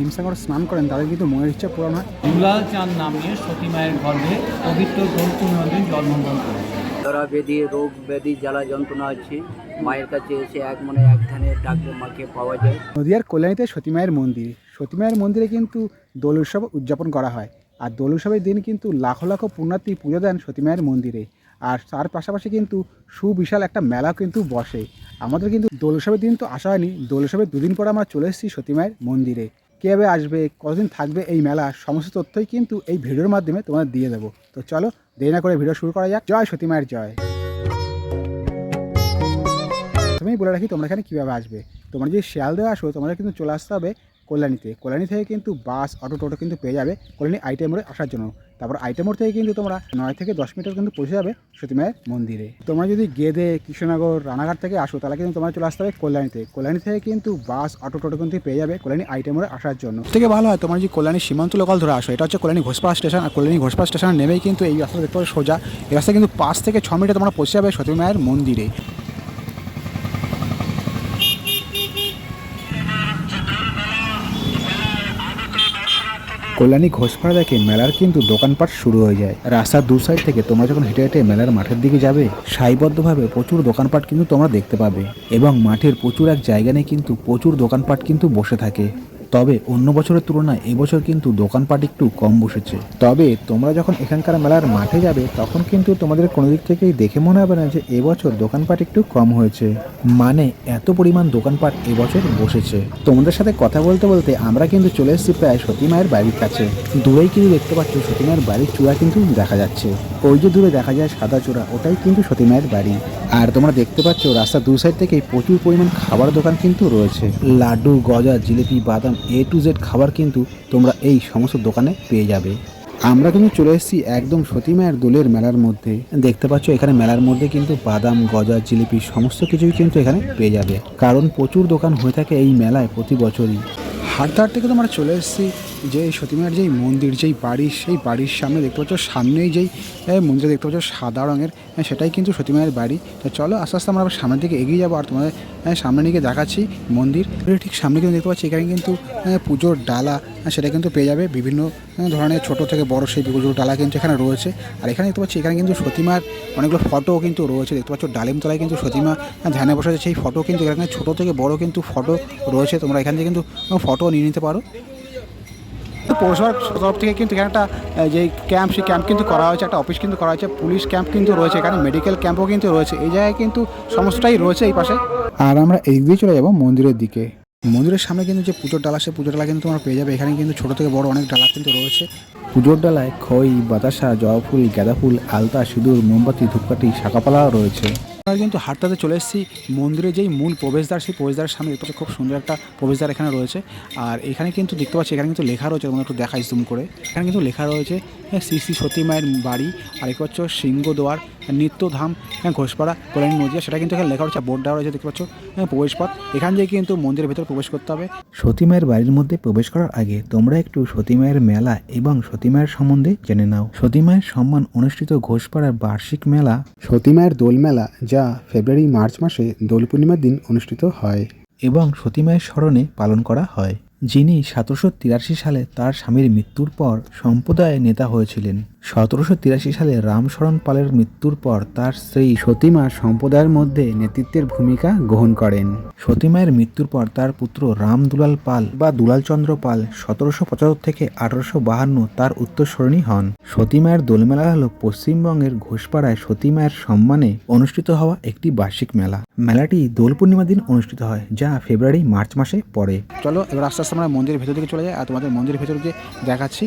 হিমসাগর স্নান করেন তাদের কিন্তু মনের ইচ্ছা পূরণ হয়। দুলাল চাঁদ নামিয়ে সতী মায়ের গর্ভে পবিত্র দোলপুর নদী জলমন্ডন করে ধরা বেদি রোগ ব্যাধি জ্বালা যন্ত্রণা আছে মায়ের কাছে এসে এক মনে এক ধ্যানে ডাকলে মাকে পাওয়া যায়। নদিয়ার কল্যাণীতে সতী মায়ের মন্দির। সতী মায়ের মন্দিরে কিন্তু দোল উৎসব উদযাপন করা হয়। আর দোল উৎসবের দিন কিন্তু লাখো লাখো পুণ্যার্থী পুজো দেন সতী মায়ের মন্দিরে। আর তার পাশাপাশি কিন্তু সুবিশাল একটা মেলা কিন্তু বসে। আমাদের কিন্তু দোল উৎসবের দিন তো আসা হয়নি। দোল উৎসবের দুদিন পর আমরা চলে এসেছি সতীমায়ের মন্দিরে। কীভাবে আসবে, কতদিন থাকবে এই মেলা, সমস্ত তথ্যই কিন্তু এই ভিডিওর মাধ্যমে তোমাদের দিয়ে দেবো। তো চলো, দেরি না করে ভিডিও শুরু করা যাক। জয় সতী মায়ের জয়। তুমি বলে রাখি, তোমরা এখানে কীভাবে আসবে? তোমরা যদি শিয়ালদে আসো, তোমাদের কিন্তু চলে আসতে হবে কল্যাণীতে কল্যাণী থেকে কিন্তু বাস, অটো, টোটো কিন্তু পেয়ে যাবে কল্যাণী আইটেম মোড়ে আসার জন্য। তারপর আইটেম মোড় থেকে কিন্তু তোমরা নয় থেকে দশ মিনিট কিন্তু পৌঁছে যাবে সতীমায়ের মন্দিরে। তোমরা যদি গেদে, কৃষ্ণনগর, রানাঘাট থেকে আসো, তাহলে কিন্তু তোমরা চলে আসতে হবে কল্যাণীতে কল্যাণী থেকে কিন্তু বাস, অটো, টোটো কিন্তু পেয়ে যাবে কল্যাণী আইটেম মোড়ে আসার জন্য। থেকে ভালো হয়, তোমরা যদি কল্যাণী সীমান্ত লোকাল ধরে আসো, এটা হচ্ছে কল্যাণী ঘোষপাড়া স্টেশন। আর কল্যাণী ঘোষপাড়া স্টেশন নেমেই কিন্তু এই রাস্তা দেখতে পাবে সোজা। এই রাস্তা কিন্তু পাঁচ থেকে ছ মিনিটে তোমরা পৌঁছে যাবে সতীমায়ের মন্দিরে। কল্যাণী ঘোষপাড়া দেখে মেলার কিন্তু দোকানপাট শুরু হয়ে যায়। রাস্তার দু সাইড থেকে তোমরা যখন হেঁটে হেঁটে মেলার মাঠের দিকে যাবে সাইবদ্ধভাবে প্রচুর দোকানপাট কিন্তু তোমরা দেখতে পাবে। এবং মাঠের প্রচুর এক জায়গা নিয়ে কিন্তু প্রচুর দোকানপাট কিন্তু বসে থাকে। তবে অন্য বছরের তুলনায় এবছর কিন্তু দোকানপাট একটু কম বসেছে। তবে তোমরা যখন এখানকার মেলার মাঠে যাবে, তখন কিন্তু তোমাদের কোনো দিক থেকেই দেখে মনে হবে না যে এবছর দোকানপাট একটু কম হয়েছে। মানে এত পরিমাণ দোকানপাট এবছর বসেছে। তোমাদের সাথে কথা বলতে বলতে আমরা কিন্তু চলে এসেছি প্রায় সতী মায়ের বাড়ির কাছে। দূরেই কিন্তু দেখতে পাচ্ছ সতী মায়ের বাড়ির চূড়া কিন্তু দেখা যাচ্ছে। ওই যে দূরে দেখা যায় সাদা চূড়া, ওটাই কিন্তু সতী মায়ের বাড়ি। আর তোমরা দেখতে পাচ্ছ রাস্তার দু সাইড থেকেই প্রচুর পরিমাণ খাবার দোকান কিন্তু রয়েছে। লাড্ডু, গজা, জিলিপি, বাদাম এ টু জেড খাবার কিন্তু তোমরা এই সমস্ত দোকানে পেয়ে যাবে। আমরা কিন্তু চলে এসেছি একদম সতী মায়ের দোলের মেলার মধ্যে। দেখতে পাচ্ছ, এখানে মেলার মধ্যে কিন্তু বাদাম, গজা, জিলিপি সমস্ত কিছুই কিন্তু এখানে পেয়ে যাবে। কারণ প্রচুর দোকান হয়ে থাকে এই মেলায় প্রতি বছরই। হাঁটতে হাঁটতে কিন্তু আমরা চলে এসেছি যে এই সতীমায়ের যেই মন্দির যেই বাড়ি সেই বাড়ির সামনে দেখতে পাচ্ছ সামনেই যেই এ, মন্দিরে দেখতে পাচ্ছ সাদা রঙের সেটাই কিন্তু সতীমায়ের বাড়ি। তো চলো আস্তে আস্তে আমরা সামনের দিকে এগিয়ে যাব আর তোমাদের সামনে দিকে দেখাচ্ছি মন্দির। ঠিক সামনে কিন্তু দেখতে পাচ্ছি এখানে কিন্তু পুজোর ডালা সেটা কিন্তু পেয়ে যাবে। বিভিন্ন ধরনের ছোট থেকে বড় সেই পুজোর ডালা কিন্তু এখানে রয়েছে। আর এখানে দেখতে পাচ্ছি এখানে কিন্তু সতীমার অনেকগুলো ফটো কিন্তু রয়েছে। দেখতে পাচ্ছ ডালিমতলায় কিন্তু সতীমা ধ্যানে বসে সেই ফটো কিন্তু এখানে ছোট থেকে বড় কিন্তু ফটো রয়েছে। তোমরা এখান থেকে কিন্তু ফটো নিয়ে নিতে পারো। তো পৌরসভার তরফ থেকে কিন্তু এখানে একটা যে ক্যাম্প, সেই ক্যাম্প কিন্তু করা হয়েছে, একটা অফিস কিন্তু করা হয়েছে, পুলিশ ক্যাম্প কিন্তু রয়েছে এখানে মেডিকেল ক্যাম্পও কিন্তু রয়েছে, এই জায়গায় কিন্তু সমস্তটাই রয়েছে এই পাশে। আর আমরা এদিক দিয়ে চলে যাব মন্দিরের দিকে। মন্দিরের সামনে কিন্তু যে পুজোর ডালা সে পুজোর ডালা কিন্তু তোমরা পেয়ে যাবে, এখানে কিন্তু ছোট থেকে বড় অনেক ডালা কিন্তু রয়েছে। পুজোর ডালায় খই, বাতাসা, জবা ফুল, গাঁদা ফুল, আলতা, সিঁদুর, মোমবাতি, ধূপকাঠি শাকাপালাও রয়েছে। আমরা কিন্তু হাটটাতে চলে এসেছি। মন্দিরে যেই মূল প্রবেশদ্বার, সেই প্রবেশদ্বারের সামনে দেখতে খুব সুন্দর একটা প্রবেশদ্বার এখানে রয়েছে। আর এখানে কিন্তু দেখতে পাচ্ছি, এখানে কিন্তু লেখা রয়েছে, তোমরা একটু দেখাই জুম করে। এখানে কিন্তু লেখা রয়েছে শ্রী শ্রী সতী মায়ের বাড়ি আর এক হচ্ছে সিংহদুয়ার নিত্যধাম হ্যাঁ ঘোষপাড়া কল্যাণী নদিয়া সেটা কিন্তু এখানে লেখা রয়েছে বোর্ড দেওয়া রয়েছে দেখতে পাচ্ছ হ্যাঁ প্রবেশপথ। এখান থেকে কিন্তু মন্দিরের ভেতরে প্রবেশ করতে হবে। সতী মায়ের বাড়ির মধ্যে প্রবেশ করার আগে তোমরা একটু সতী মায়ের মেলা এবং সতী মায়ের সম্বন্ধে জেনে নাও। সতী মায়ের সম্মান অনুষ্ঠিত ঘোষপাড়ার বার্ষিক মেলা। সতী মায়ের দোল মেলা যা ফেব্রুয়ারি মার্চ মাসে দোল পূর্ণিমার দিন অনুষ্ঠিত হয়। এবং সতী মায়ের স্মরণে পালন করা হয়। যিনি সতেরোশো তিরাশি সালে তার স্বামীর মৃত্যুর পর সম্প্রদায়ের নেতা হয়েছিলেন। সতেরোশো তিরাশি সালে রামশরণ পালের মৃত্যুর পর তার স্ত্রী সতীমা সম্প্রদায়ের মধ্যে নেতৃত্বের ভূমিকা গ্রহণ করেন। সতীমায়ের মৃত্যুর পর তার পুত্র রাম দুলাল পাল বা দুলালচন্দ্র পাল সতেরোশো পঁচাত্তর থেকে আঠারোশো বাহান্ন তার উত্তরস্মরণী হন। সতীমায়ের দোলমেলা হল পশ্চিমবঙ্গের ঘোষপাড়ায় সতীমায়ের সম্মানে অনুষ্ঠিত হওয়া একটি বার্ষিক মেলা। মেলাটি দোল পূর্ণিমা দিন অনুষ্ঠিত হয়, যা ফেব্রুয়ারি মার্চ মাসে পড়ে। চলো, এবার আস্তে আস্তে আমরা মন্দিরের ভেতর দিকে চলে যাই আর তোমাদের মন্দিরের ভেতর গিয়ে দেখাচ্ছি।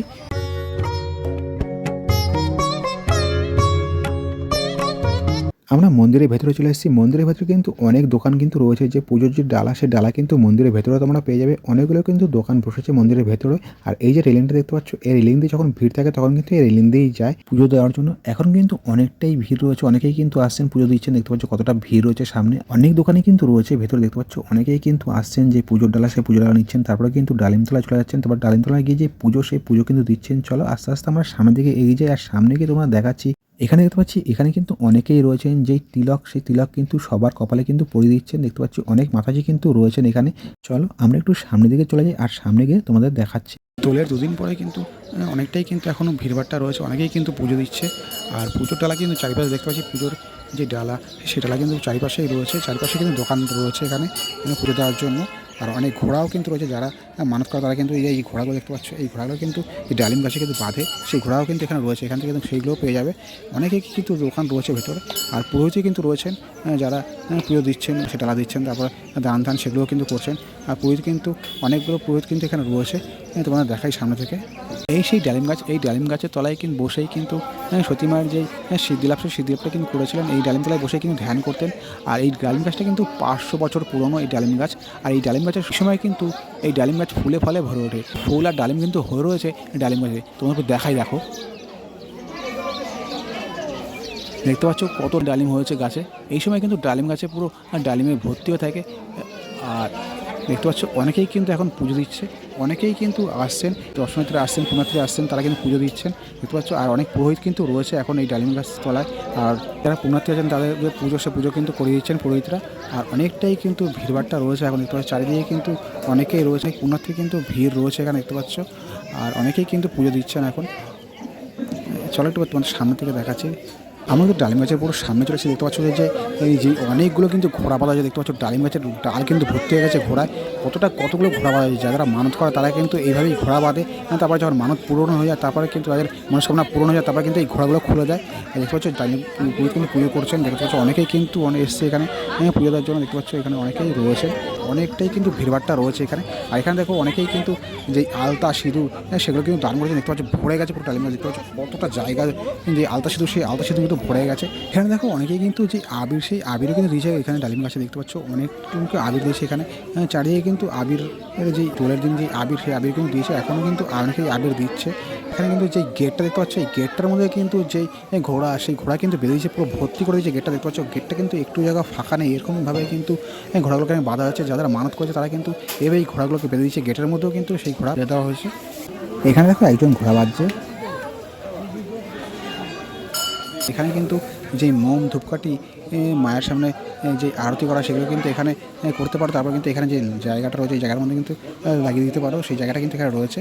আমরা মন্দিরের ভেতরে চলে এসেছি। মন্দিরের ভেতরে কিন্তু অনেক দোকান কিন্তু রয়েছে। যে পুজোর যে ডালা, সে ডালা কিন্তু মন্দিরের ভেতরে তোমরা পেয়ে যাবে। অনেকগুলো কিন্তু দোকান বসেছে মন্দিরের ভেতরে। আর এই যে রেলিংটা দেখতে পাচ্ছ, এই রেলিং দিয়ে যখন ভিড় থাকে, তখন কিন্তু এই রেলিং দিয়েই যায় পুজো দেওয়ার জন্য। এখন কিন্তু অনেকটাই ভিড় রয়েছে। অনেকেই কিন্তু আসছেন পুজো দিচ্ছেন। দেখতে পাচ্ছ কতটা ভিড় রয়েছে সামনে। অনেক দোকানে কিন্তু রয়েছে ভেতরে। দেখতে পাচ্ছ অনেকেই কিন্তু আসছেন যে পুজোর ডালা, সে পুজো ডালা নিচ্ছেন। তারপরে কিন্তু ডালিমতলায় চলে যাচ্ছেন। তারপর ডালিমতলায় গিয়ে যে পুজো সেই পুজো কিন্তু দিচ্ছেন। চলো আস্তে আস্তে আমরা সামনের দিকে এগিয়ে যাই। আর সামনে গিয়ে তোমরা দেখাচ্ছি এখানে দেখতে পাচ্ছি, এখানে কিন্তু অনেকেই রয়েছেন যেই তিলক, সেই তিলক কিন্তু সবার কপালে কিন্তু পরিয়ে দিচ্ছেন। দেখতে পাচ্ছি অনেক মাতাজি কিন্তু রয়েছেন এখানে। চলো, আমরা একটু সামনের দিকে চলে যাই আর সামনে গিয়ে তোমাদের দেখাচ্ছি। দোলের দুদিন পরে কিন্তু অনেকটাই কিন্তু এখনও ভিড়ভাড়টা রয়েছে। অনেকেই কিন্তু পুজো দিচ্ছে। আর পুজোর ডালা কিন্তু চারিপাশে দেখতে পাচ্ছি, পুজোর যে ডালা সেই ডালা কিন্তু চারিপাশেই রয়েছে। চারিপাশে কিন্তু দোকান রয়েছে এখানে পুজো দেওয়ার জন্য। আর অনেক ঘোড়াও কিন্তু রয়েছে যারা আহ, মানত করে তারা কিন্তু এই ঘোড়াগুলো দেখতে পাচ্ছ এই ঘোড়াগুলো কিন্তু এই ডালিম গাছে কিন্তু বাঁধে সেই ঘোড়াও কিন্তু এখানে রয়েছে এখান থেকে কিন্তু সেইগুলোও পেয়ে যাবে। অনেকেই কিন্তু দোকান রয়েছে ভেতরে আর পুরোহিতই কিন্তু রয়েছেন যারা পুজো দিচ্ছেন সে ডালা দিচ্ছেন তারপর দান ধান সেগুলোও কিন্তু করছেন। আর পুরোহিত কিন্তু অনেকগুলো পুরোহিত কিন্তু এখানে রয়েছে। আহ, তোমাদের দেখাই সামনে থেকে। এই সেই ডালিম গাছ এই ডালিম গাছের তলায় কিন্তু বসেই কিন্তু আহ, সতীমায়ের যে আহ, সিদ্ধিলাভ সেই সিদ্ধিলাভটা কিন্তু করেছিলেন। এই ডালিম তলায় বসে কিন্তু ধ্যান করতেন। আর এই ডালিম গাছটা কিন্তু পাঁচশো বছর পুরনো এই ডালিম গাছ। আর এই ডালিম গাছের সময় কিন্তু এই ডালিম গাছ ফুলে ফলে ভরে ওঠে। ফুল আর ডালিম কিন্তু হয়ে রয়েছে এই ডালিম গাছে। তোমাকে দেখাই দেখো। দেখতে পাচ্ছ কত ডালিম হয়েছে গাছে। এই সময় কিন্তু ডালিম গাছে পুরো ডালিমে ভর্তি হয়ে থাকে। আর দেখতে পাচ্ছ, অনেকেই কিন্তু এখন পুজো দিচ্ছে, অনেকেই কিন্তু আসছেন, দর্শনার্থীরা আসছেন, পুণ্যার্থীরা আসছেন, তারা কিন্তু পুজো দিচ্ছেন। দেখতে পাচ্ছ, আর অনেক পুরোহিত কিন্তু রয়েছে এখন এই ডালিম গাছ তলায়। আর যারা পুণ্যার্থী আছেন তাদের পুজো, সে পুজো কিন্তু করে দিচ্ছেন পুরোহিতরা। আর অনেকটাই কিন্তু ভিড়ভাড়টা রয়েছে এখন, দেখতে পাচ্ছ, চারিদিকে কিন্তু অনেকেই রয়েছে, পুণ্যার্থী কিন্তু ভিড় রয়েছে এখানে, দেখতে পাচ্ছ। আর অনেকেই কিন্তু পুজো দিচ্ছেন এখন। চলো একটু তোমাদের সামনে থেকে দেখাচ্ছি। আমাদের ডালিম গাছের পুরো সামনে চলে এসে দেখতে পাচ্ছ যে এই যে অনেকগুলো কিন্তু ঘোড়া বাঁধা দেখতে পাচ্ছ ডালিম গাছের ডাল কিন্তু ভর্তি হয়ে গেছে ঘোড়ায়। কতটা কতগুলো ঘোড়া বাঁধা যারা মানত করে তারা কিন্তু এইভাবেই ঘোড়া বাঁধে। আর তারপরে যখন মানত পূরণ হয়ে যায় তারপরে কিন্তু তাদের মনস্কামনা পূরণ হয়ে যায় তারপরে কিন্তু এই ঘোড়াগুলো খুলে দেয়। দেখতে পাচ্ছ ডালিম পুজো কিন্তু পুজো করছেন দেখতে পাচ্ছ অনেকেই কিন্তু অনেক এসছে এখানে। হ্যাঁ, পুজো দেওয়ার জন্য দেখতে পাচ্ছ এখানে অনেকেই রয়েছে অনেকটাই কিন্তু ভিড়ভাড়টা রয়েছে এখানে। আর এখানে দেখো অনেকেই কিন্তু যে আলতা সিঁদুর হ্যাঁ, সেগুলো কিন্তু দান করেছে দেখতে পাচ্ছ ভরে গেছে পুরো ডালিম গাছ দেখতে পাচ্ছ কতটা জায়গা যে আলতা সিঁদুর সেই আলতা সিঁদুর কিন্তু ভরে গেছে। এখানে দেখো অনেকেই কিন্তু যে আবির সেই আবিরও কিন্তু দিয়েছে এখানে ডালিম গাছে দেখতে পাচ্ছ। অনেক কিন্তু আবির দিয়েছে এখানে। হ্যাঁ, চারিদিকে কিন্তু আবির যে দোলের দিন যে আবির সেই আবির কিন্তু দিয়েছে। এখনও কিন্তু অনেকেই আবির দিচ্ছে। এখানে কিন্তু যে গেটটা দেখতে পাচ্ছ এই গেটটার মধ্যে কিন্তু এই ঘোড়া সেই ঘোড়া কিন্তু বেরিয়েছে। পুরো ভর্তি করে দিয়েছে গেটটা দেখতে পাচ্ছ। গেটটা কিন্তু একটু জায়গা ফাঁকা নেই। এরকমভাবে কিন্তু ঘোড়াগুলোকে বাধা হচ্ছে যারা মানত করেছে তারা কিন্তু এভাবে এই ঘোড়াগুলোকে বেঁধে দিয়েছে। গেটের মধ্যেও কিন্তু সেই ঘোড়া বেঁধে দেওয়া হয়েছে। এখানে দেখো একজন ঘোড়া বাজছে এখানে কিন্তু যেই মোম, ধূপকাঠি মায়ের সামনে যে আরতি করা, সেগুলো কিন্তু এখানে করতে পারো। তারপর কিন্তু এখানে যে জায়গাটা রয়েছে, এই জায়গার মধ্যে কিন্তু লাগিয়ে দিতে পারো। সেই জায়গাটা কিন্তু এখানে রয়েছে।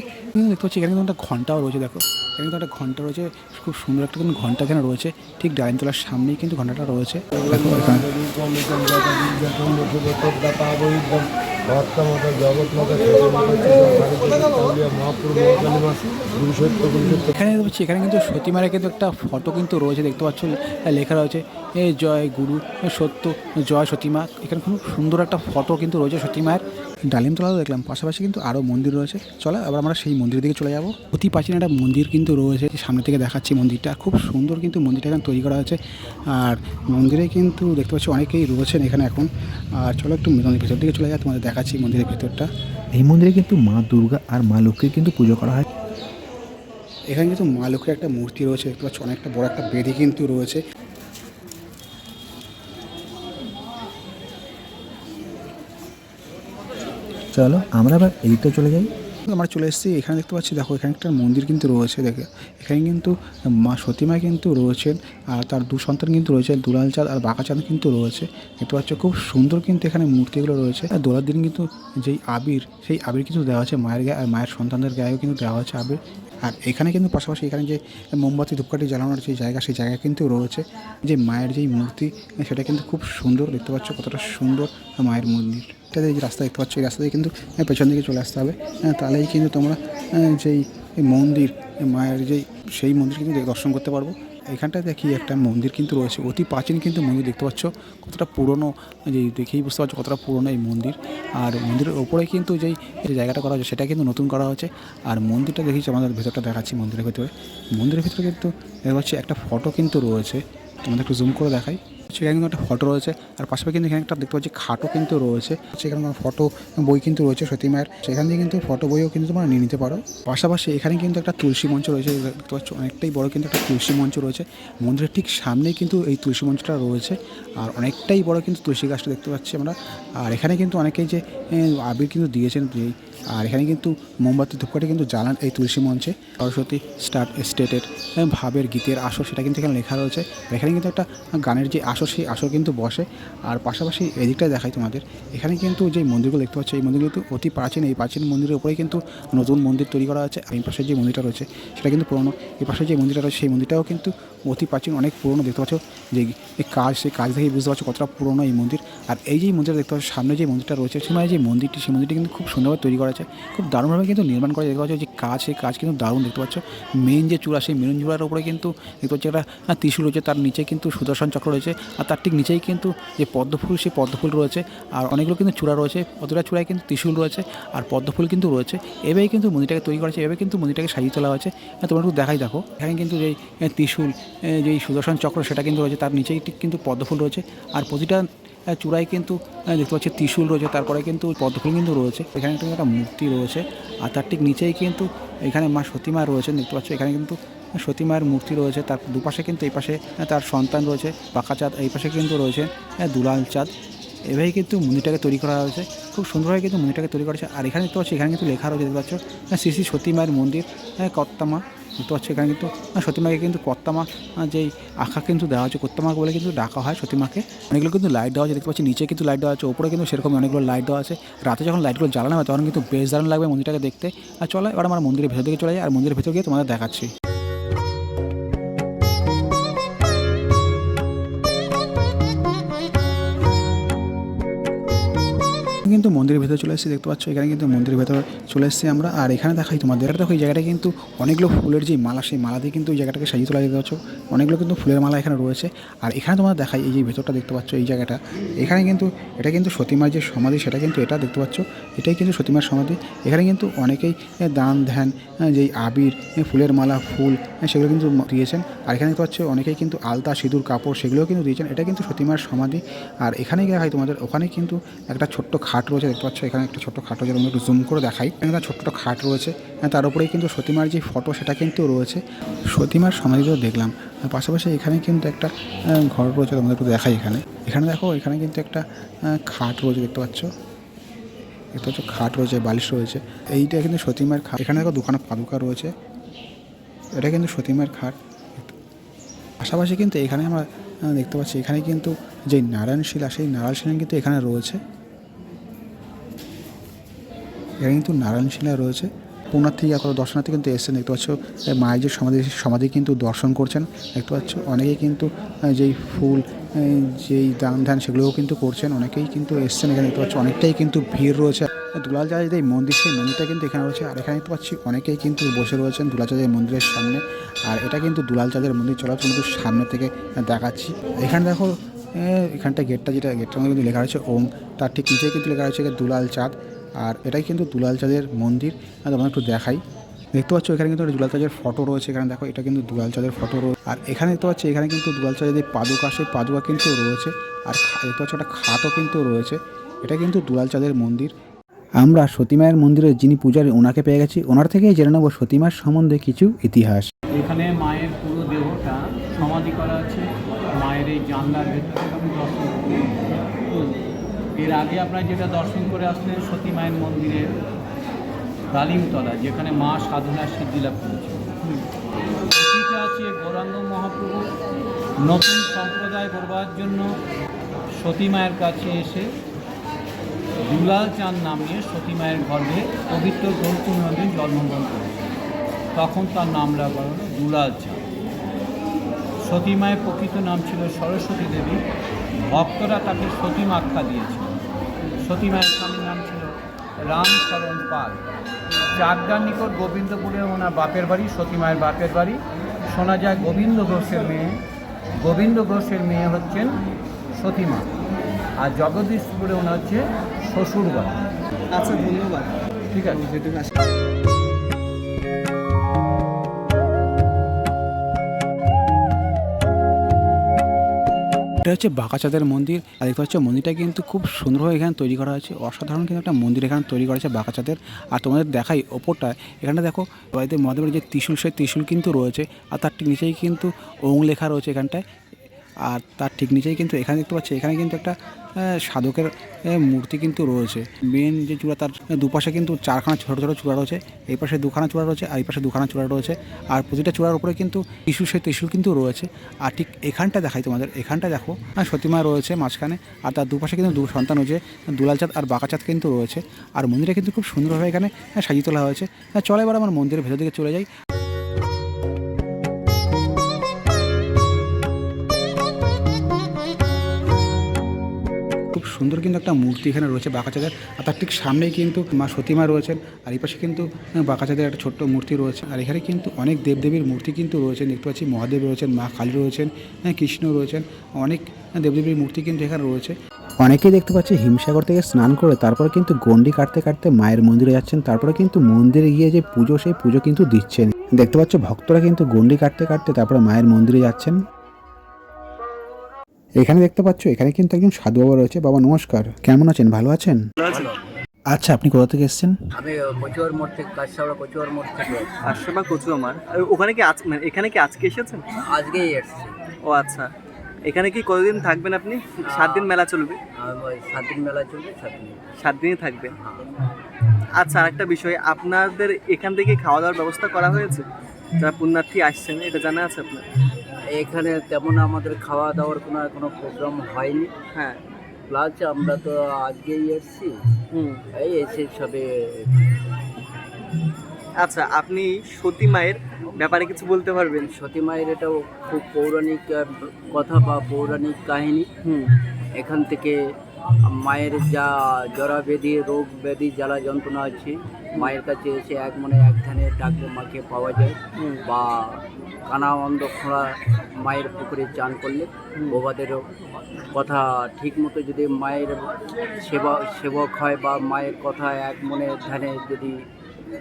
দেখতে পাচ্ছি, এখানে কিন্তু একটা ঘন্টাও রয়েছে, দেখো। এখানে কিন্তু একটা ঘণ্টা রয়েছে, খুব সুন্দর একটা কিন্তু ঘণ্টা এখানে রয়েছে। ঠিক ডাইনতলার সামনেই কিন্তু ঘন্টাটা রয়েছে। এখানে মহাত্মা জগৎ মাতা এখানে এখানে কিন্তু সতীমারা কিন্তু একটা ফটো কিন্তু রয়েছে, দেখতে পাচ্ছ, লেখা রয়েছে, এ জয় গুরু, সত্য, জয় সতীমা। এখানে খুব সুন্দর একটা ফটো কিন্তু রয়েছে সতীমায়ের ডালিমতলাও দেখলাম পাশাপাশি কিন্তু আরও মন্দির রয়েছে। চলো আবার আমরা সেই মন্দিরের দিকে চলে যাব। অতি প্রাচীন একটা মন্দির কিন্তু রয়েছে সামনে থেকে দেখাচ্ছি মন্দিরটা। খুব সুন্দর কিন্তু মন্দিরটা এখানে তৈরি করা হয়েছে। আর মন্দিরে কিন্তু দেখতে পাচ্ছি অনেকেই রয়েছেন এখানে এখন। আর চলো একটু মন্দিরের ভেতর দিকে চলে যায় তোমাদের দেখাচ্ছি মন্দিরের ভেতরটা। এই মন্দিরে কিন্তু মা দুর্গা আর মা লক্ষ্মীর কিন্তু পুজো করা হয়। এখানে কিন্তু মা লক্ষ্মীর একটা মূর্তি রয়েছে দেখতে পাচ্ছ অনেকটা বড় একটা বেদি কিন্তু রয়েছে। চলো, আমরা আবার এদিকটা চলে যাই। আমরা চলে এসেছি, এখানে দেখতে পাচ্ছি, দেখো, এখানে একটা মন্দির কিন্তু রয়েছে, দেখে। এখানে কিন্তু, মা সতীমা কিন্তু রয়েছেন, আর তার দু সন্তান কিন্তু রয়েছে, দুলাল চাঁদ আর বাঁকা চাঁদ কিন্তু রয়েছে। দেখতে পাচ্ছ, খুব সুন্দর কিন্তু এখানে মূর্তিগুলো রয়েছে। আর দোলার দিন কিন্তু যেই আবির, সেই আবির কিন্তু দেওয়া হচ্ছে মায়ের গায়ে, আর মায়ের সন্তানদের গায়েও কিন্তু দেওয়া হচ্ছে আবির। আর এখানে কিন্তু পাশাপাশি এখানে যে মোমবাতি ধূপকাঠি জ্বালানোর যে জায়গা সেই জায়গা কিন্তু রয়েছে যে মায়ের যেই মূর্তি সেটা কিন্তু খুব সুন্দর দেখতে পাচ্ছ কতটা সুন্দর মায়ের মন্দির এটা যে রাস্তা দেখতে পাচ্ছ এই রাস্তা দিয়ে কিন্তু পেছন দিকে চলে আসতে হবে। হ্যাঁ, তাহলেই কিন্তু তোমরা যেই মন্দির মায়ের যেই সেই মন্দির কিন্তু দর্শন করতে পারব। এখানটায় দেখি একটা মন্দির কিন্তু রয়েছে। অতি প্রাচীন কিন্তু মন্দির দেখতে পাচ্ছ। কতটা পুরনো, যে দেখেই বুঝতে পারছ কতটা পুরনো এই মন্দির। আর মন্দিরের ওপরে কিন্তু যেই জায়গাটা করা হয়েছে সেটা কিন্তু নতুন করা হয়েছে। আর মন্দিরটা দেখিছি আমাদের ভেতরটা দেখাচ্ছি মন্দিরের ভেতরে। মন্দিরের ভেতরে কিন্তু দেখা একটা ফটো কিন্তু রয়েছে। তোমাদের একটু জুম করে দেখাই। সেখানে কিন্তু একটা ফটো রয়েছে। আর পাশাপাশি কিন্তু এখানে একটা দেখতে পাচ্ছি খাটও কিন্তু রয়েছে। সেখানে তোমার ফটো বই কিন্তু রয়েছে সতী মায়ের। সেখান থেকে কিন্তু ফটো বইও কিন্তু তোমরা নিয়ে নিতে পারো। পাশাপাশি এখানে কিন্তু একটা তুলসী মঞ্চ রয়েছে, দেখতে পাচ্ছ অনেকটাই বড় কিন্তু একটা তুলসী মঞ্চ রয়েছে। মন্দিরের ঠিক সামনেই কিন্তু এই তুলসী মঞ্চটা রয়েছে। আর অনেকটাই বড় কিন্তু তুলসী গাছটা দেখতে পাচ্ছি আমরা। আর এখানে কিন্তু অনেকেই যে আবির কিন্তু দিয়েছেন আর এখানে কিন্তু মোমবাতি ধূপকাঠি কিন্তু জ্বালান এই তুলসী মঞ্চে। সরস্বতী স্টার্ট স্টেটের ভাবের গীতের আসর সেটা কিন্তু এখানে লেখা রয়েছে। এখানে কিন্তু একটা গানের যে আসর, সেই আসর কিন্তু বসে। আর পাশাপাশি এদিকটা দেখাই তোমাদের, এখানে কিন্তু যে মন্দিরগুলো দেখতে পাচ্ছ, এই মন্দিরগুলো কিন্তু অতি প্রাচীন। এই প্রাচীন মন্দিরের উপরেই কিন্তু নতুন মন্দির তৈরি করা আছে। আর এই পাশে যে মন্দিরটা রয়েছে, সেটা কিন্তু পুরনো। এই পাশে যে মন্দিরটা রয়েছে, সেই মন্দিরটাও কিন্তু অতি প্রাচীন অনেক পুরনো দেখতে পাচ্ছ যে এই কাজ সেই কাজ দেখে বুঝতে পারছ কতটা পুরনো এই মন্দির। আর এই যে মন্দিরটা দেখতে পাচ্ছ সামনে যে মন্দিরটা রয়েছে সেখানে যে মন্দিরটি সেই মন্দিরটি কিন্তু খুব সুন্দরভাবে তৈরি করা আছে। খুব দারুণভাবে কিন্তু নির্মাণ করা দেখতে পাচ্ছ যে কাজ সেই কাজ কিন্তু দারুণ দেখতে পাচ্ছ। মেন যে চূড়া সেই মেরুন চূড়ার উপরে কিন্তু দেখতে পাচ্ছ একটা আহ, ত্রিশূল রয়েছে তার নিচে কিন্তু সুদর্শন চক্র রয়েছে। আর তার ঠিক নিচেই কিন্তু যে পদ্মফুল সেই পদ্মফুল রয়েছে। আর অনেকগুলো কিন্তু চূড়া রয়েছে প্রতিটা চূড়ায় কিন্তু ত্রিশূল রয়েছে আর পদ্মফুল কিন্তু রয়েছে। এভাবেই কিন্তু মন্দিরটাকে তৈরি করা হয়েছে এভাবে কিন্তু মন্দিরটাকে সাজিয়ে তোলা হয়েছে। আহ, তোমরা একটু দেখাই দেখো। এখানে কিন্তু যেই আহ, ত্রিশূল যেই সুদর্শন চক্র, সেটা কিন্তু রয়েছে তার নিচেই কিন্তু পদ্মফুল রয়েছে। আর প্রতিটা চূড়ায় কিন্তু দেখতে পাচ্ছি ত্রিশুল রয়েছে, তারপরে কিন্তু পদ্মফুল কিন্তু রয়েছে। এখানে কিন্তু একটা মূর্তি রয়েছে, আর তার ঠিক নিচেই কিন্তু এখানে মা সতীমা রয়েছে দেখতে পাচ্ছি এখানে কিন্তু সতী মায়ের মূর্তি রয়েছে, তার দুপাশে কিন্তু এই পাশে তার সন্তান রয়েছে, পাকা চাঁদ এই পাশে কিন্তু রয়েছে দুলাল চাঁদ। এভাবেই কিন্তু মন্দিরটাকে তৈরি করা হয়েছে। খুব সুন্দরভাবে কিন্তু মন্দিরটাকে তৈরি করা হয়েছে। আর এখানে দেখতে পাচ্ছি, এখানে কিন্তু লেখা রয়েছে, দেখতে পাচ্ছ শ্রী শ্রী সতী মায়ের মন্দির হ্যাঁ কর্তামা। দেখতে পাচ্ছ, এখানে কিন্তু সতীমাকে কিন্তু কর্তামা যেই আঁকা কিন্তু দেওয়া হচ্ছে কর্তামা বলে কিন্তু ডাকা হয় সতীমাকে অনেকগুলো কিন্তু লাইট দেওয়া আছে, দেখতে পাচ্ছি, নিচে কিন্তু লাইট দেওয়া আছে, ওপরে কিন্তু সেরকম অনেকগুলো লাইট দেওয়া আছে। রাতে যখন লাইটগুলো জ্বালানো হয়, তখন কিন্তু বেশ দারুণ লাগবে মন্দিরটাকে দেখতে। আর চলো, এবার আমার মন্দিরের ভেতর দিকে চলে যায় আর মন্দিরের ভেতর গিয়ে তোমাদের দেখাচ্ছি। কিন্তু মন্দিরের ভেতরে চলে এসেছি, দেখতে পাচ্ছ? এখানে কিন্তু মন্দিরের ভেতরে চলে এসেছি আমরা। আর এখানে দেখাই তোমাদের দেখো, এই জায়গাটা কিন্তু অনেকগুলো ফুলের যে মালা, সেই মালা দিয়ে কিন্তু এই জায়গাটাকে সাজিয়ে তোলা দেখতে পাচ্ছ। অনেকগুলো কিন্তু ফুলের মালা এখানে রয়েছে। আর এখানে তোমরা দেখাই, এই যে ভেতরটা দেখতে পাচ্ছ, এই জায়গাটা। এখানে কিন্তু, এটা কিন্তু সতীমার যে সমাধি, সেটা কিন্তু এটা দেখতে পাচ্ছ। এটাই কিন্তু সতীমার সমাধি। এখানে কিন্তু অনেকেই দান, ধ্যান যেই আবির ফুলের মালা, ফুল সেগুলো কিন্তু দিয়েছেন। আর এখানে দেখতে পাচ্ছ, অনেকেই কিন্তু আলতা, সিঁদুর, কাপড়, সেগুলোও কিন্তু দিয়েছেন। এটা কিন্তু সতীমার সমাধি। আর এখানে দেখাই তোমাদের, ওখানে কিন্তু একটা ছোট্ট খাট রয়েছে, দেখতে পাচ্ছ, এখানে একটা ছোট্ট খাট আমি একটু জুম করে দেখাই। এখানে ছোট্ট খাট রয়েছে তার উপরেই কিন্তু সতীমার যে ফটো সেটা কিন্তু রয়েছে। সতীমার সমাধিও দেখলাম পাশাপাশি এখানে কিন্তু একটা ঘর রয়েছে, তোমাদের একটু দেখাই এখানে। এখানে দেখো, এখানে কিন্তু একটা খাট রয়েছে, দেখতে পাচ্ছ? দেখতে পাচ্ছ, খাট রয়েছে, বালিশ রয়েছে। এইটা কিন্তু সতীমার খাট। এখানে দেখো, দুখানা পাদুকা রয়েছে। এটা কিন্তু সতীমার খাট। পাশাপাশি কিন্তু এখানে আমরা দেখতে পাচ্ছি, এখানে কিন্তু যে নারায়ণ শিলা সেই নারায়ণ শিলা কিন্তু এখানে রয়েছে। এখানে কিন্তু নারায়ণ শিলা রয়েছে। পুনার্থী কত দর্শনার্থী কিন্তু এসেছেন, দেখতে পাচ্ছ মায়ের যে সমাধি সমাধি কিন্তু দর্শন করছেন, দেখতে পাচ্ছ, অনেকেই কিন্তু যেই ফুল যেই দান ধ্যান সেগুলোও কিন্তু করছেন, অনেকেই কিন্তু এসছেন এখানে, দেখতে পাচ্ছ, অনেকটাই কিন্তু ভিড় রয়েছে। দুলাল চাঁদের যে মন্দির, সেই মন্দিরটা কিন্তু এখানে রয়েছে, আর এখানে দেখতে পাচ্ছি, অনেকেই কিন্তু বসে রয়েছেন দুলাল চাঁদের মন্দিরের সামনে, আর এটা কিন্তু দুলাল চাঁদের মন্দির চলার কিন্তু সামনে থেকে দেখাচ্ছি। এখানে দেখো এখানটা গেটটা যেটা, গেটটার মধ্যে কিন্তু লেখা রয়েছে, ওম, তার ঠিক নিচেই কিন্তু লেখা রয়েছে দুলাল চাঁদ আর এটাই কিন্তু দুলাল চাঁদের মন্দির। তোমার একটু দেখাই। দেখতে পাচ্ছ, এখানে কিন্তু দুলাল চাঁদের ফটো রয়েছে। এখানে দেখো, এটা কিন্তু দুলাল চাঁদের ফটো রয়েছে আর এখানে দেখতে পাচ্ছি, এখানে কিন্তু দুলাল চাঁদের যে পাদুকা, সেই পাদুকা কিন্তু রয়েছে। আর দেখতে পাচ্ছ, একটা খাটও কিন্তু রয়েছে। এটা কিন্তু দুলাল চাঁদের মন্দির। আমরা সতীমায়ের মন্দিরের যিনি পূজারী, ওনাকে পেয়ে গেছি। ওনার থেকেই জেনে নেব সতীমার সম্বন্ধে কিছু ইতিহাস। এখানে মায়ের পুরো দেহটা সমাধি করা আছে। মায়ের এই জানলার ভেতর। এর আগে আপনারা যেটা দর্শন করে আসলেন সতী মায়ের মন্দিরের ডালিমতলা, যেখানে মা সাধনা সিদ্ধি লাভ করেছে এটিতে আছে গৌরাঙ্গ মহাপ্রভু, নতুন সম্প্রদায় করবার জন্য সতী মায়ের কাছে এসে দুলাল চাঁদ নাম নিয়ে সতী মায়ের গর্ভে পবিত্র গৌতম নদীর জন্মগ্রহণ করেছে তখন তার নাম রাখা হলো দুলাল চাঁদ। সতী মায়ের প্রকৃত নাম ছিল সরস্বতী দেবী। ভক্তরা তাকে সতী আখ্যা দিয়েছিল সতী মায়ের স্বামীর নাম ছিল রামচরণ পাল। চাকদার নিকট গোবিন্দপুরে ওনার বাপের বাড়ি সতী মায়ের বাপের বাড়ি। শোনা যায় গোবিন্দ ঘোষের মেয়ে। গোবিন্দ ঘোষের মেয়ে হচ্ছেন সতীমা। আর জগদীশপুরে ওনার হচ্ছে শ্বশুর বাড়ি আচ্ছা ধন্যবাদ। ঠিক আছে। এটা হচ্ছে বাঁকাচাঁদের মন্দির। আর দেখতে পাচ্ছ মন্দিরটা কিন্তু খুব সুন্দরভাবে এখানে তৈরি করা হয়েছে। অসাধারণ কিন্তু একটা মন্দির এখানে তৈরি করা হয়েছে বাঁকাচাঁদের। আর তোমাদের দেখাই ওপরটা এখানে দেখো বাড়িতে মহাদেবের যে ত্রিশুল, সেই ত্রিশুল কিন্তু রয়েছে। আর তার ঠিক নিচেই কিন্তু ওং লেখা রয়েছে এখানটায়। আর তার ঠিক নিচেই কিন্তু এখানে দেখতে পাচ্ছি, এখানে কিন্তু একটা সাধকের মূর্তি কিন্তু রয়েছে। মেন যে চূড়া তার দুপাশে কিন্তু চারখানা ছোটো ছোটো চূড়া রয়েছে, এই পাশে দুখানা চূড়া রয়েছে আর এই পাশে দুখানা চূড়া রয়েছে। আর প্রতিটা চূড়ার উপরে কিন্তু ত্রিশূল সেই ত্রিশূল কিন্তু রয়েছে। আর ঠিক এখানটা দেখাই তোমাদের, এখানটা দেখো আর সতীমা রয়েছে মাঝখানে, আর তার দুপাশে কিন্তু দু সন্তান রয়েছে দুলাল চাঁদ আর বাঁকা চাঁদ কিন্তু রয়েছে। আর মন্দিরে কিন্তু খুব সুন্দরভাবে এখানে সাজিয়ে তোলা হয়েছে। চলে এবার আমার মন্দিরের ভেতর দিকে চলে যাই। সুন্দর কিন্তু একটা মূর্তি এখানে রয়েছে বাঁকাচাঁদের। আর তার ঠিক সামনেই কিন্তু মা সতীমা রয়েছেন। আর এই পাশে কিন্তু বাঁকাচাঁদের একটা ছোট্ট মূর্তি রয়েছে। আর এখানে কিন্তু অনেক দেবদেবীর মূর্তি কিন্তু রয়েছেন দেখতে পাচ্ছি মহাদেব রয়েছেন মা কালী রয়েছেন হ্যাঁ, কৃষ্ণ রয়েছেন অনেক দেবদেবীর মূর্তি কিন্তু এখানে রয়েছে। অনেকেই দেখতে পাচ্ছি হিমসাগর থেকে স্নান করে তারপর কিন্তু গন্ডি কাটতে কাটতে মায়ের মন্দিরে যাচ্ছেন। তারপরে কিন্তু মন্দিরে গিয়ে যে পুজো সেই পুজো কিন্তু দিচ্ছেন। দেখতে পাচ্ছ ভক্তরা কিন্তু গন্ডি কাটতে কাটতে তারপরে মায়ের মন্দিরে যাচ্ছেন। এখানে দেখতে পাচ্ছ এখানে কিন্তু একজন সাধু বাবা রয়েছে। বাবা নমস্কার। কেমন আছেন? ভালো আছেন? আচ্ছা আপনি কোথা থেকে এসেছেন? আমি কচুয়ার মোড় থেকে কাজসাওড়া কচুয়ার মোড় থেকে। আশ্রমা কচু আমার ওখানে কি আজ মানে এখানে কি আজকে এসেছেন? আজকেই এসছি। ও আচ্ছা। এখানে কি কতদিন থাকবেন আপনি? সাত দিন মেলা চলবে? আর ওই সাত দিন মেলা চলবে সাত দিন। সাত দিনই থাকবেন? হ্যাঁ। আচ্ছা আরেকটা বিষয় আপনাদের এখান থেকে খাওয়া দাওয়ার ব্যবস্থা করা হয়েছে? যারা পুণ্যার্থী আসছেন এটা জানা আছে আপনার? এখানে তেমন আমাদের খাওয়া দাওয়ার কোনো এখনও প্রোগ্রাম হয়নি। হ্যাঁ। প্লাস আমরা তো আজকেই এসছি। হুম। এই এসে সবে আচ্ছা আপনি সতী মায়ের ব্যাপারে কিছু বলতে পারবেন? সতী মায়ের এটাও খুব পৌরাণিক কথা বা পৌরাণিক কাহিনী। হুম। এখান থেকে মায়ের যা জরা ব্যাধি রোগ ব্যাধি জ্বালা যন্ত্রণা আছে মায়ের কাছে এসে এক মনে এক ধ্যানে ডাকলে মাকে পাওয়া যায়। বা কানা অন্ধ খোঁড়া মায়ের পুকুরে চান করলে বোবাদেরও কথা ঠিক মতো যদি মায়ের সেবা সেবক হয় বা মায়ের কথা এক মনে ধ্যানে যদি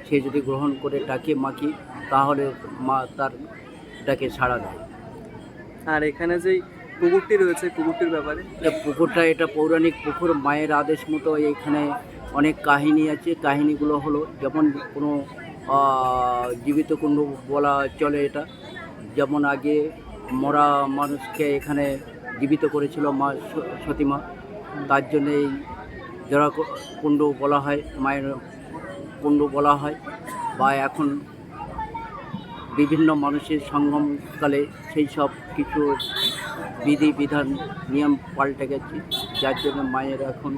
সে যদি গ্রহণ করে ডাকে মাকে তাহলে মা তার ডাকে সাড়া দেয়। আর এখানে যেই পুকুরটি রয়েছে, পুকুরটির ব্যাপারে? পুকুরটা, এটা পৌরাণিক পুকুর, মায়ের আদেশ মতো এইখানে অনেক কাহিনী আছে। কাহিনীগুলো হলো যেমন কোনো জীবিত কুণ্ড বলা চলে এটা। যেমন আগে মরা মানুষকে এখানে জীবিত করেছিল মা সতীমা। তার জন্য এই জরা কুণ্ড বলা হয়, মায়ের কুণ্ড বলা হয়। বা এখন বিভিন্ন মানুষের সঙ্গমকালে সেই সব কিছু বিধি বিধান নিয়ম পাল্টে গেছে যার জন্য মায়ের এখন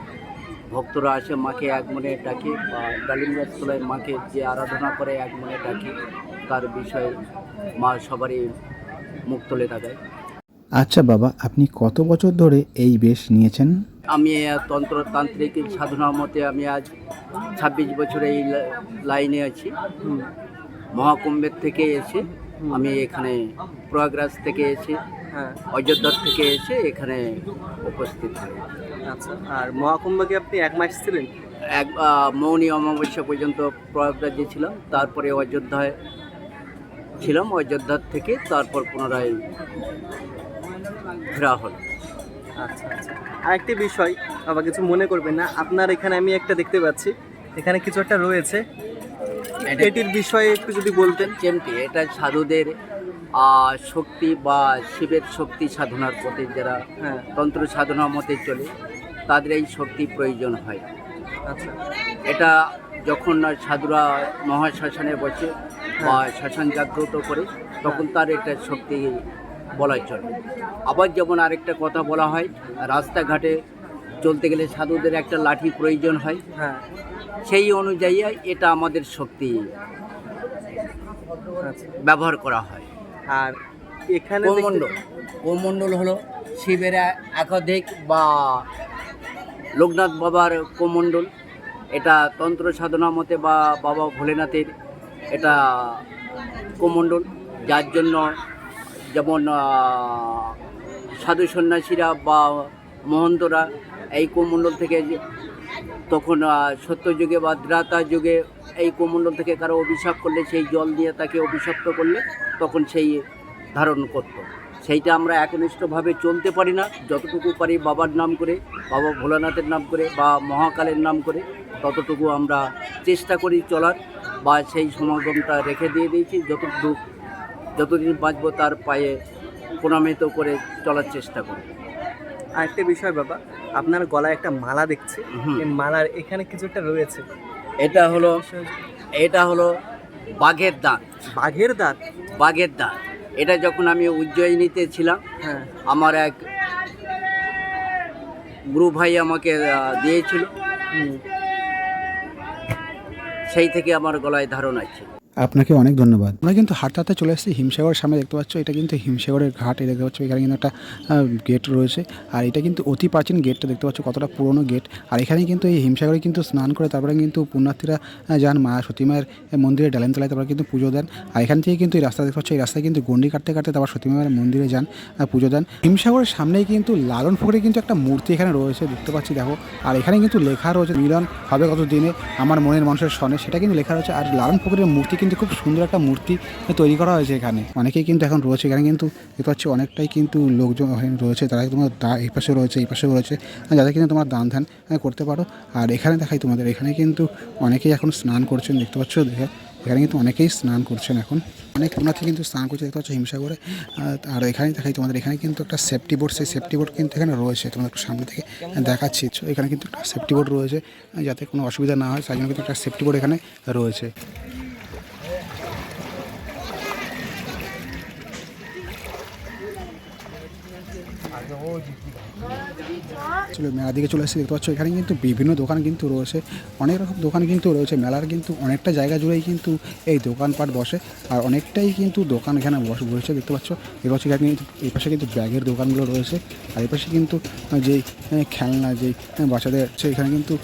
ভক্তরা আসে মাকে এক মনে ডাকে বা ডালিমগাছ তলায় মাকে যে আরাধনা করে এক মনে ডাকে তার বিষয়ে মা সবারই মুখ তুলে তাকায় আচ্ছা বাবা আপনি কত বছর ধরে এই বেশ নিয়েছেন? আমি তন্ত্রতান্ত্রিক সাধনা মতে আমি আজ ছাব্বিশ বছর এই লাইনে আছি। মহাকুম্ভের থেকে এসে আমি এখানে প্রয়াগরাজ থেকে এসে অযোধ্যার থেকে এসে এখানে উপস্থিত হই আচ্ছা আর মহাকুম্ভকে আপনি এক মাস ছিলেন? এক মৌনী অমাবস্যা পর্যন্ত প্রয়াগরাজে ছিলাম তারপরে অযোধ্যায় ছিলাম অযোধ্যার থেকে তারপর পুনরায় ফেরা হল আচ্ছা আচ্ছা। আরেকটি বিষয় আবার কিছু মনে করবেন না আপনার এখানে আমি একটা দেখতে পাচ্ছি এখানে কিছু একটা রয়েছে। এটা- এটির বিষয়ে একটু যদি বলতেন। চেমটি এটা সাধুদের শক্তি বা শিবের শক্তি সাধনার পথে যারা হ্যাঁ তন্ত্র সাধনা মতে চলে তাদের এই শক্তি প্রয়োজন হয়। আচ্ছা। এটা যখন সাধুরা মহাশ্মশানে বসে বা শ্মশান জাগ্রত করে তখন তার একটা শক্তি বলা চলে। আবার যেমন আরেকটা কথা বলা হয় রাস্তাঘাটে চলতে গেলে সাধুদের একটা লাঠি প্রয়োজন হয়। হ্যাঁ। সেই অনুযায়ী এটা আমাদের শক্তি আচ্ছা। ব্যবহার করা হয়। আর এখানে দেখতে- কোমণ্ডল কোমণ্ডল হলো? শিবের একাধিক বা লোকনাথ বাবার কোমণ্ডল? এটা তন্ত্র সাধনা মতে বা বাবা ভোলেনাথের এটা কোমণ্ডল। যার জন্য যেমন সাধু সন্ন্যাসীরা বা মহন্তরা এই কোমণ্ডল থেকে যে- তখন সত্যযুগে বা দ্রাতা যুগে এই কোমণ্ডল থেকে কারও অভিশাপ করলে, সেই জল দিয়ে তাকে অভিশপ্ত করলে, তখন সেই ধারণ করত। সেইটা আমরা একনিষ্ঠভাবে চলতে পারি না। যতটুকু পারি বাবার নাম করে, বাবা ভোলানাথের নাম করে বা মহাকালের নাম করে, ততটুকু আমরা চেষ্টা করি চলার বা সেই সমাগমটা রেখে দিয়ে দিয়েছি। যতটুকু, যতদিন বাঁচবো তার পায়ে প্রণামিত করে চলার চেষ্টা করি আর একটা বিষয় বাবা আপনার গলায় একটা মালা দেখছি। এই মালার এখানে কিছু একটা রয়েছে। এটা হলো এটা হলো বাঘের দাঁত। বাঘের দাঁত? বাঘের দাঁত। এটা যখন আমি উজ্জয়িনীতে ছিলাম হ্যাঁ। আমার এক গুরু ভাই আমাকে দিয়েছিল। সেই থেকে আমার গলায় ধারণ আছে আপনাকে অনেক ধন্যবাদ। আমরা কিন্তু হাঁটতে হাঁটতে চলে এসেছি হিমসাগরের সামনে দেখতে পাচ্ছ, এটা কিন্তু হিমসাগরের ঘাট, এই দেখতে পাচ্ছ এখানে কিন্তু একটা গেট রয়েছে। আর এটা কিন্তু অতি প্রাচীন গেটটা দেখতে পাচ্ছ, কতটা পুরনো গেট আর এখানে কিন্তু এই হিমসাগরে কিন্তু স্নান করে তারপরে কিন্তু পুণ্যার্থীরা যান, মা সতীমায়ের মন্দিরে ডালেন তলায় তারপরে কিন্তু পুজো দেন। আর এখান থেকে কিন্তু এই রাস্তা দেখতে পাচ্ছ, এই রাস্তায় কিন্তু গন্ডি কাটতে কাটতে তারপর সতীমায়ের মন্দিরে যান পুজো দেন। হিমসাগরের সামনেই কিন্তু লালন ফকরের কিন্তু একটা মূর্তি এখানে রয়েছে, দেখতে পাচ্ছি, দেখো। আর এখানে কিন্তু লেখা রয়েছে, মিলন হবে কত দিনে আমার মনের মানুষের সনে সেটা কিন্তু লেখা রয়েছে। আর লালন ফকরের মূর্তি কিন্তু খুব সুন্দর একটা মূর্তি তৈরি করা হয়েছে এখানে। অনেকেই কিন্তু এখন রয়েছে এখানে, কিন্তু দেখতে পাচ্ছি অনেকটাই কিন্তু লোকজন রয়েছে। তারা তোমার দা, এই পাশে রয়েছে, এই পাশে রয়েছে। যাদের কিন্তু তোমার দান ধ্যান করতে পারো। আর এখানে দেখাই তোমাদের, এখানে কিন্তু অনেকেই এখন স্নান করছেন, দেখতে পাচ্ছ? দেখে, এখানে কিন্তু অনেকেই স্নান করছেন এখন। অনেক পুনাথি কিন্তু স্নান করছে, দেখতে পাচ্ছ? হিমসাগরে। আর এখানে দেখাই তোমাদের, এখানে কিন্তু একটা সেফটি বোর্ড সেই সেফটি বোর্ড কিন্তু এখানে রয়েছে। তোমাদের সামনে থেকে দেখাচ্ছি। এখানে কিন্তু একটা সেফটি বোর্ড রয়েছে, যাতে কোনো অসুবিধা না হয় তাই জন্য কিন্তু একটা সেফটি বোর্ড এখানে রয়েছে। চলো, মেলার দিকে চলে এসে দেখতে পাচ্ছ, এখানে কিন্তু বিভিন্ন দোকান কিন্তু রয়েছে। অনেক রকম দোকান কিন্তু রয়েছে, মেলার কিন্তু অনেকটা জায়গা জুড়েই কিন্তু এই দোকানপাট বসে। আর অনেকটাই কিন্তু দোকান এখানে বসে, বসেছে, দেখতে পাচ্ছ। পাশে এখানে এই পাশে কিন্তু ব্যাগের দোকানগুলো রয়েছে। আর এই পাশে কিন্তু যেই খেলনা, যেই বাচ্চাদের আছে এখানে কিন্তু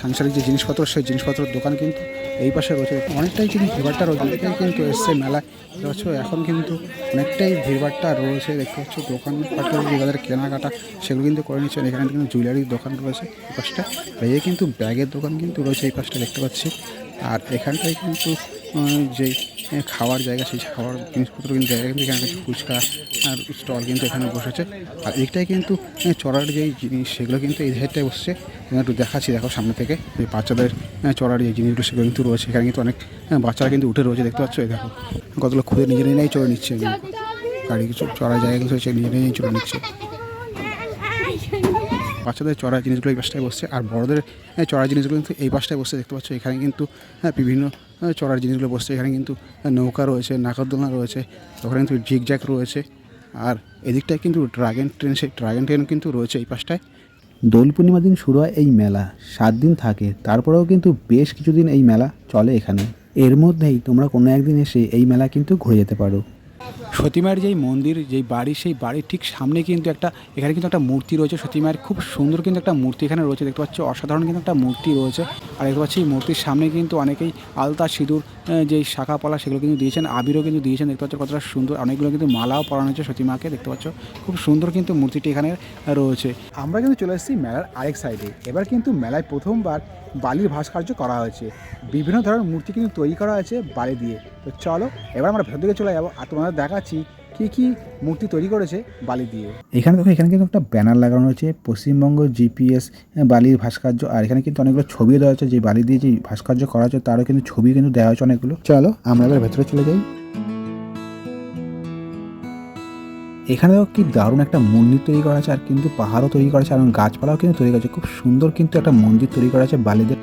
সাংসারিক যে জিনিসপত্র, সেই জিনিসপত্রের দোকান কিন্তু এই পাশে রয়েছে। অনেকটাই কিন্তু ভিড়ভাড়টা রয়েছে, অনেকটাই কিন্তু এসছে মেলায়। দেখছ এখন কিন্তু অনেকটাই ভিড়ভাড়টা রয়েছে। দেখতে পাচ্ছ যে যাদের কেনাকাটা সেগুলো কিন্তু করে নিচ্ছেন। এখানে কিন্তু জুয়েলারির দোকান রয়েছে এই পাশটা। এই কিন্তু ব্যাগের দোকান কিন্তু রয়েছে এই পাশটা, দেখতে পাচ্ছি। আর এখানটায় কিন্তু যে খাওয়ার জায়গা, সেই খাওয়ার জিনিসপত্র কিন্তু জায়গা কিন্তু এখানে ফুচকা আর স্টল কিন্তু এখানে বসেছে। আর এইটাই কিন্তু চড়ার যেই জিনিস, সেগুলো কিন্তু এই সাইডটায় বসছে। আমি একটু দেখাচ্ছি, দেখো সামনে থেকে। যে বাচ্চাদের চড়ার যে জিনিসগুলো, সেগুলো কিন্তু রয়েছে। এখানে কিন্তু অনেক বাচ্চারা কিন্তু উঠে রয়েছে, দেখতে পাচ্ছ? এই দেখো, কতগুলো খুদে নিজে নিজেই চড়ে নিচ্ছে। গাড়ি কিছু চড়ার জায়গা কিন্তু নিজে নিজেই চড়ে নিচ্ছে। বাচ্চাদের চড়ার জিনিসগুলো এই পাশটায় বসছে আর বড়দের আহ, চড়ার জিনিসগুলো কিন্তু এই পাশটায় বসছে দেখতে পাচ্ছ? এখানে কিন্তু হ্যাঁ, বিভিন্ন চড়ার জিনিসগুলো বসছে। এখানে কিন্তু নৌকা রয়েছে নাগরদোলনা রয়েছে ওখানে কিন্তু ঝিকঝ্যাক রয়েছে। আর এদিকটায় কিন্তু ড্রাগন ট্রেন সেই ড্রাগন ট্রেন কিন্তু রয়েছে এই পাশটায়। দোল পূর্ণিমা দিন শুরু হয় এই মেলা সাত দিন থাকে তারপরেও কিন্তু বেশ কিছুদিন এই মেলা চলে এখানে। এর মধ্যেই তোমরা কোনো একদিন এসে এই মেলা কিন্তু ঘুরে যেতে পারো। সতীমায়ের যেই মন্দির, যেই বাড়ি, সেই বাড়ির ঠিক সামনে কিন্তু একটা, এখানে কিন্তু একটা মূর্তি রয়েছে। সতীমায়ের খুব সুন্দর কিন্তু একটা মূর্তি এখানে রয়েছে। দেখতে পাচ্ছ, অসাধারণ কিন্তু একটা মূর্তি রয়েছে। আর দেখতে পাচ্ছি, এই মূর্তির সামনে কিন্তু অনেকেই আলতা, সিঁদুর যেই শাখা পলা সেগুলো কিন্তু দিয়েছেন, আবিরও কিন্তু দিয়েছেন। দেখতে পাচ্ছ, কতটা সুন্দর, অনেকগুলো কিন্তু মালাও পরানো হয়েছে সতীমাকে। দেখতে পাচ্ছ, খুব সুন্দর কিন্তু মূর্তিটি এখানে রয়েছে। আমরা কিন্তু চলে এসেছি মেলার আরেক সাইডে এবার কিন্তু মেলায় প্রথমবার বালির ভাস্কর্য করা হয়েছে। বিভিন্ন ধরনের মূর্তি কিন্তু তৈরি করা হয়েছে বালি দিয়ে। তো চলো, এবার আমরা ভেতর দিকে চলে যাব আর তোমাদের দেখাচ্ছি কি কি মূর্তি তৈরি করেছে বালি দিয়ে। এখানে দেখো, এখানে কিন্তু একটা ব্যানার লাগানো হয়েছে পশ্চিমবঙ্গ জিপিএস বালির ভাস্কর্য, আর এখানে কিন্তু অনেকগুলো ছবি দেওয়া হয়েছে, যে বালি দিয়ে যে ভাস্কর্য করা হয়েছে, তারও কিন্তু ছবি কিন্তু দেওয়া হয়েছে অনেকগুলো। চলো, আমরা এবার ভেতরে চলে যাই। এখানে দেখো কি দারুণ একটা মন্দির তৈরি করা আছে আর কিন্তু পাহাড়ও তৈরি করা আছে আর গাছপালাও কিন্তু তৈরি করা আছে খুব সুন্দর কিন্তু একটা মন্দির তৈরি করা আছে বালিদের।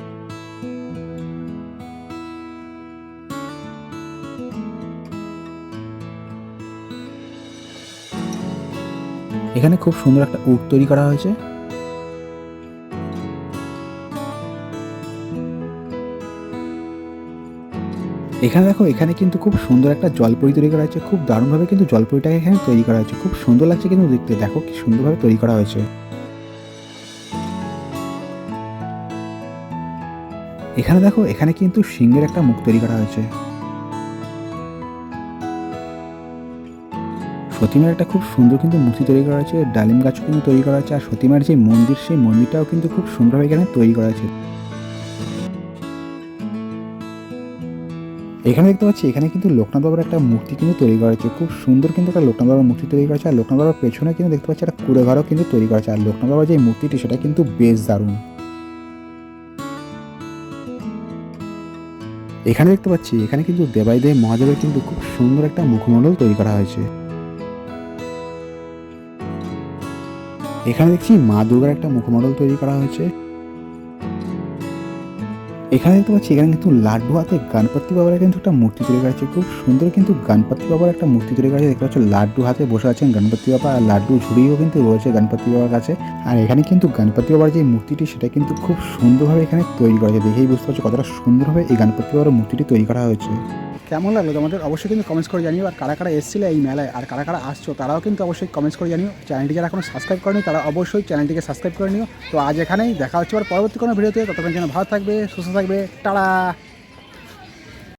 এখানে খুব সুন্দর একটা উট তৈরি করা হয়েছে। এখানে দেখো, এখানে কিন্তু খুব সুন্দর একটা জলপরি তৈরি করা হয়েছে। খুব দারুণভাবে কিন্তু জলপরিটাকে এখানে তৈরি করা হয়েছে। খুব সুন্দর লাগছে কিন্তু দেখতে। দেখো কি সুন্দরভাবে তৈরি করা হয়েছে। এখানে দেখো, এখানে কিন্তু সিংহের একটা মুখ তৈরি করা হয়েছে। সতীমার একটা খুব সুন্দর কিন্তু মূর্তি তৈরি করা হয়েছে ডালিম গাছও কিন্তু তৈরি করা হয়েছে আর সতীমার যে মন্দির, সেই মন্দিরটাও কিন্তু খুব সুন্দরভাবে এখানে তৈরি করা হয়েছে এখানে দেখতে পাচ্ছি, এখানে কিন্তু লোকনাথ বাবার একটা মূর্তি কিন্তু তৈরি করা হয়েছে খুব সুন্দর কিন্তু একটা লোকনাথ বাবার মূর্তি তৈরি করা হয়েছে আর লোকনাথ বাবার পেছনে কিন্তু দেখতে পাচ্ছি একটা কুড়ে ঘরও কিন্তু তৈরি করা হয়েছে আর লোকনাথ বাবার যে মূর্তিটি, সেটা কিন্তু বেশ দারুণ। এখানে দেখতে পাচ্ছি, এখানে কিন্তু দেবাই দেব মহাদেবের কিন্তু খুব সুন্দর একটা মুখমণ্ডল তৈরি করা হয়েছে। এখানে দেখছি মা দুর্গার একটা মুখমণ্ডল তৈরি করা হয়েছে। এখানে দেখতে পাচ্ছি, এখানে কিন্তু লাড্ডু হাতে গণপতি বাবার কিন্তু একটা মূর্তি তৈরি করা হয়েছে। খুব সুন্দর কিন্তু গণপতি বাবার একটা মূর্তি তৈরি করা হয়েছে। দেখতে পাচ্ছ, লাড্ডু হাতে বসে আছেন গণপতি বাবা আর লাড্ডু ঝুড়িও কিন্তু রয়েছে গণপতি বাবার কাছে। আর এখানে কিন্তু গণপতি বাবার যে মূর্তিটি, সেটা কিন্তু খুব সুন্দরভাবে এখানে তৈরি করা হয়েছে। দেখেই বুঝতে পারছ কতটা সুন্দরভাবে এই গণপতি বাবার মূর্তিটি তৈরি করা হয়েছে। কেমন লাগল? তোমাদের অবশ্যই কিন্তু কমেন্টস করে জানিও। আর কারা কারা এসেছিলে এই মেলায় আর কারা কারা আসছো, তারাও কিন্তু অবশ্যই কমেন্টস করে জানিও। চ্যানেলটি যারা এখনও সাবস্ক্রাইব করেনি, তারা অবশ্যই চ্যানেলটিকে সাবস্ক্রাইব করে নিও। তো আজ এখানেই, দেখা হচ্ছে আবার পরবর্তী কোনো ভিডিওতে। ততক্ষণ যেন ভালো থাকবে, সুস্থ থাকবে। টাটা!